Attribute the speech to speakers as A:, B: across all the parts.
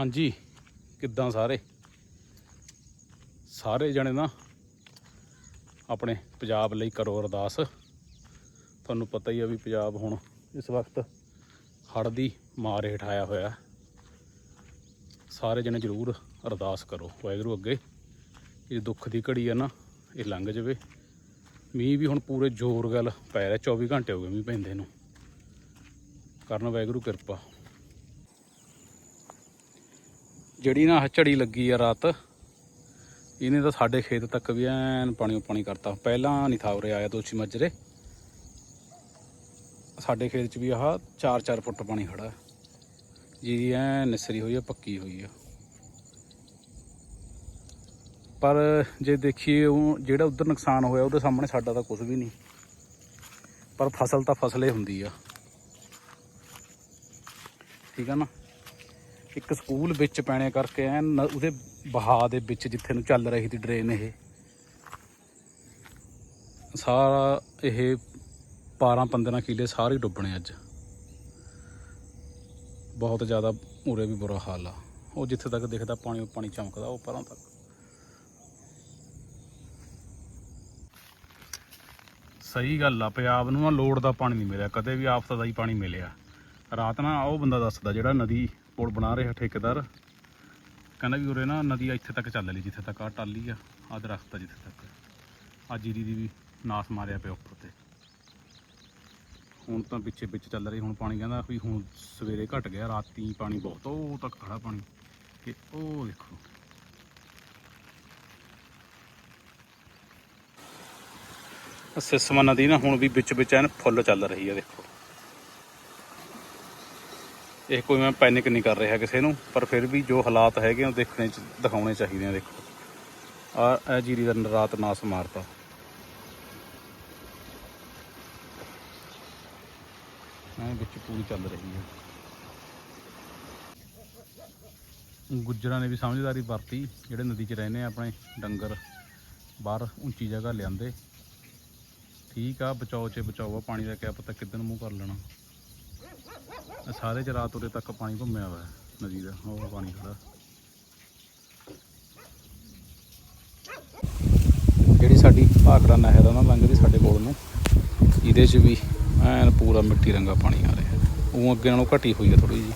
A: ਹਾਂਜੀ, ਕਿੱਦਾਂ ਸਾਰੇ? ਸਾਰੇ ਜਣੇ ਨਾ ਆਪਣੇ ਪੰਜਾਬ ਲਈ ਕਰੋ ਅਰਦਾਸ। ਤੁਹਾਨੂੰ ਪਤਾ ਹੀ ਆ ਵੀ ਪੰਜਾਬ ਹੁਣ ਇਸ ਵਕਤ ਹੜ੍ਹ ਦੀ ਮਾਰ ਹੇਠ ਆਇਆ ਹੋਇਆ। ਸਾਰੇ ਜਣੇ ਜ਼ਰੂਰ ਅਰਦਾਸ ਕਰੋ, ਵਾਹਿਗੁਰੂ ਅੱਗੇ। ਇਹ ਦੁੱਖ ਦੀ ਘੜੀ ਆ ਨਾ, ਇਹ ਲੰਘ ਜਾਵੇ। ਮੀਂਹ ਵੀ ਹੁਣ ਪੂਰੇ ਜ਼ੋਰ ਗੱਲ ਪੈ ਰਿਹਾ 24 ਘੰਟੇ ਹੋ ਗਏ ਮੀਂਹ ਪੈਂਦੇ ਨੂੰ। ਕਰਨ ਵਾਹਿਗੁਰੂ ਕਿਰਪਾ। ਜਿਹੜੀ ਨਾ ਝੜੀ ਲੱਗੀ ਆ ਰਾਤ, ਇਹਨੇ ਤਾਂ ਸਾਡੇ ਖੇਤ ਤੱਕ ਵੀ ਐਨ ਪਾਣੀ ਪਾਣੀ ਕਰਤਾ। ਪਹਿਲਾਂ ਨਹੀਂ ਥਾ ਉਰੇ ਆਇਆ ਦੋਚੀ ਮੱਜਰੇ। ਸਾਡੇ ਖੇਤ 'ਚ ਵੀ ਆਹ 4-4 ਫੁੱਟ ਪਾਣੀ ਖੜਾ। ਹੈ। ਜੀ ਐ ਨਿਸਰੀ ਹੋਈ ਆ, ਪੱਕੀ ਹੋਈ ਆ। ਪਰ ਜੇ ਦੇਖੀਏ ਉਹ ਜਿਹੜਾ ਉਧਰ ਨੁਕਸਾਨ ਹੋਇਆ, ਉਹਦੇ ਸਾਹਮਣੇ ਸਾਡਾ ਤਾਂ ਕੁਝ ਵੀ ਨਹੀਂ। ਪਰ ਫਸਲ ਤਾਂ ਫਸਲੇ ਹੁੰਦੀ ਆ। ਠੀਕ ਆ ਨਾ? ਇੱਕ ਸਕੂਲ ਵਿੱਚ ਪੈਣੇ ਕਰਕੇ ਐਨ ਉਹਦੇ ਬਹਾ ਦੇ ਵਿੱਚ ਜਿੱਥੇ ਨੂੰ ਚੱਲ ਰਹੀ ਸੀ ਡਰੇਨ ਇਹ। ਸਾਰਾ ਇਹ 12 15 ਕਿੱਲੇ ਸਾਰੇ ਡੁੱਬਣੇ ਅੱਜ। ਬਹੁਤ ਜ਼ਿਆਦਾ ਉਰੇ ਵੀ ਬੁਰਾ ਹਾਲ ਆ। ਉਹ ਜਿੱਥੇ ਤੱਕ ਦਿਖਦਾ ਪਾਣੀ ਪਾਣੀ ਚਮਕਦਾ, ਉਹ ਪਰਾਂ ਤੱਕ। ਸਹੀ ਗੱਲ ਆ, ਪੰਜਾਬ ਨੂੰ ਨਾ ਲੋੜ ਦਾ ਪਾਣੀ ਨਹੀਂ ਮਿਲਿਆ, ਕਦੇ ਵੀ ਆਫਤ ਦਾ ਹੀ ਪਾਣੀ ਮਿਲਿਆ। ਰਾਤ ਨਾ ਉਹ ਬੰਦਾ ਦੱਸਦਾ ਜਿਹੜਾ ਨਦੀ ਪੁਲ ਬਣਾ ਰਿਹਾ ਠੇਕੇਦਾਰ। ਕਹਿੰਦਾ ਵੀ ਉਰੇ ਨਾ ਨਦੀ ਇੱਥੇ ਤੱਕ ਚੱਲ ਲਈ ਜਿੱਥੇ ਤੱਕ ਆ ਟਾਲੀ ਆ ਆ ਦਰਖਤ ਆ ਜਿੱਥੇ ਤੱਕ। ਆ ਜੀਰੀ ਦੀ ਵੀ ਨਾਸ ਮਾਰਿਆ ਪਿਆ ਉੱਪਰ ਤੇ। ਹੁਣ ਤਾਂ ਪਿੱਛੇ ਵਿੱਚ ਚੱਲ ਰਹੀ, ਹੁਣ ਪਾਣੀ ਕਹਿੰਦਾ ਵੀ ਹੁਣ ਸਵੇਰੇ ਘਟ ਗਿਆ, ਰਾਤੀ ਪਾਣੀ ਬਹੁਤ ਉਹ ਤੱਕ ਖੜਾ ਪਾਣੀ। ਤੇ ਉਹ ਦੇਖੋ ਸਿਸਮਾ ਨਦੀ ਨਾ ਹੁਣ ਵੀ ਵਿੱਚ ਵਿੱਚ ਐਨ ਫੁੱਲ ਚੱਲ ਰਹੀ ਆ ਦੇਖੋ ਇਹ ਕੋਈ ਮੈਂ ਪੈਨਿਕ ਨਹੀਂ ਕਰ ਰਿਹਾ ਕਿਸੇ ਨੂੰ, ਪਰ ਫਿਰ ਵੀ ਜੋ ਹਾਲਾਤ ਹੈਗੇ ਉਹ ਦੇਖਣੇ ਦਿਖਾਉਣੇ ਚਾਹੀਦੇ ਆ, ਦੇਖੋ। ਆ, ਇਹ ਜੀਰੀ ਦਾ ਰਾਤ ਨਾਸ ਮਾਰਤਾ। ਐ ਵਿੱਚ ਪੂਰੀ ਚੱਲ ਰਹੀ ਹੈ ਗੁੱਜਰਾਂ ਨੇ ਵੀ ਸਮਝਦਾਰੀ ਵਰਤੀ, ਜਿਹੜੇ ਨਦੀ 'ਚ ਰਹਿੰਦੇ ਆ ਆਪਣੇ ਡੰਗਰ, ਬਾਹਰ ਉੱਚੀ ਜਗ੍ਹਾ ਲਿਆਂਦੇ। ਠੀਕ ਆ, ਬਚਾਓ 'ਚ ਬਚਾਓ ਆ, ਪਾਣੀ ਦਾ ਕਿਆ ਪਤਾ ਕਿੱਦਣ ਮੂੰਹ ਕਰ ਲੈਣਾ। ਆਹ ਸਾਰੇ ਚ ਰਾਤ ਉਰੇ ਤੱਕ ਪਾਣੀ ਘੁੰਮਿਆ ਹੋਇਆ ਨਦੀ ਦਾ ਉਹ ਪਾਣੀ ਖੜਾ। ਜਿਹੜੀ ਸਾਡੀ ਭਾਖੜਾ ਨਹਿਰ ਆ ਨਾ ਲੰਘਦੀ ਸਾਡੇ ਕੋਲ ਨੂੰ, ਇਹਦੇ 'ਚ ਵੀ ਐਨ ਪੂਰਾ ਮਿੱਟੀ ਰੰਗਾ ਪਾਣੀ ਆ ਰਿਹਾ। ਉਹ ਅੱਗੇ ਨਾਲੋਂ ਘਟੀ ਹੋਈ ਹੈ ਥੋੜੀ ਜੀ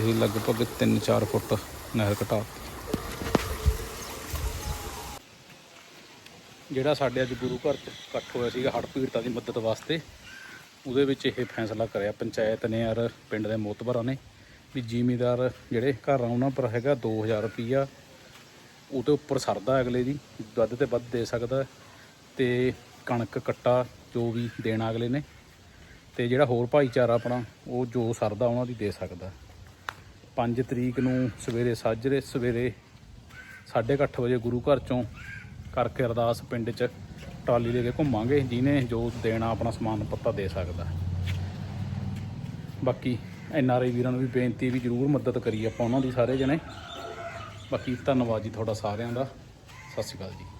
A: ਇਹ ਲਗਭਗ 3-4 ਫੁੱਟ ਨਹਿਰ ਘਟਾ ਜਿਹੜਾ ਸਾਡੇ ਅੱਜ ਗੁਰੂ ਘਰ ਇਕੱਠ ਹੋਇਆ ਸੀਗਾ ਹੜ੍ਹ ਪੀੜਤਾਂ ਦੀ ਮਦਦ ਵਾਸਤੇ ਉਹਦੇ ਵਿੱਚ ਇਹ ਫੈਸਲਾ ਕਰਿਆ। ਪੰਚਾਇਤ ਨੇ ਔਰ ਪਿੰਡ ਦੇ ਮੋਤਬਰਾਂ ਨੇ ਵੀ ਜ਼ਿਮੀਦਾਰ ਜਿਹੜੇ ਘਰ ਆ, ਉਹਨਾਂ ਪਰ ਹੈਗਾ 2000 ਰੁਪਈਆ। ਉਹਦੇ ਉੱਪਰ ਸਰਦਾ ਅਗਲੇ ਦੀ, ਵੱਧ ਤੇ ਵੱਧ ਦੇ ਸਕਦਾ ਹੈ। ਤੇ ਕਣਕ ਕੱਟਾ ਜੋ ਵੀ ਦੇਣਾ ਅਗਲੇ ਨੇ, ਤੇ ਜਿਹੜਾ ਹੋਰ ਭਾਈਚਾਰਾ ਆਪਣਾ, ਉਹ ਜੋ ਸਰਦਾ ਉਹਨਾਂ ਦੀ ਦੇ ਸਕਦਾ। 5 ਤਰੀਕ ਨੂੰ ਸਵੇਰੇ ਸਾਜਰੇ, ਸਵੇਰੇ 8:30 ਵਜੇ ਗੁਰੂ ਘਰ ਚੋਂ ਕਰਕੇ ਅਰਦਾਸ ਪਿੰਡ 'ਚ ਟਰਾਲੀ ਲੈ ਕੇ ਘੁੰਮਾਂਗੇ, ਜਿਹਨੇ ਜੋ ਦੇਣਾ ਆਪਣਾ ਸਮਾਨ ਪੱਤਾ ਦੇ ਸਕਦਾ। ਬਾਕੀ ਐਨ ਆਰ ਆਈ ਵੀਰਾਂ ਨੂੰ ਵੀ ਬੇਨਤੀ ਵੀ ਜਰੂਰ ਮਦਦ ਕਰੀਏ ਆਪਾਂ ਉਹਨਾਂ ਦੀ ਸਾਰੇ ਜਣੇ। ਬਾਕੀ ਧੰਨਵਾਦ ਜੀ ਤੁਹਾਡਾ ਸਾਰਿਆਂ ਦਾ। ਸਤਿ ਸ਼੍ਰੀ ਅਕਾਲ ਜੀ।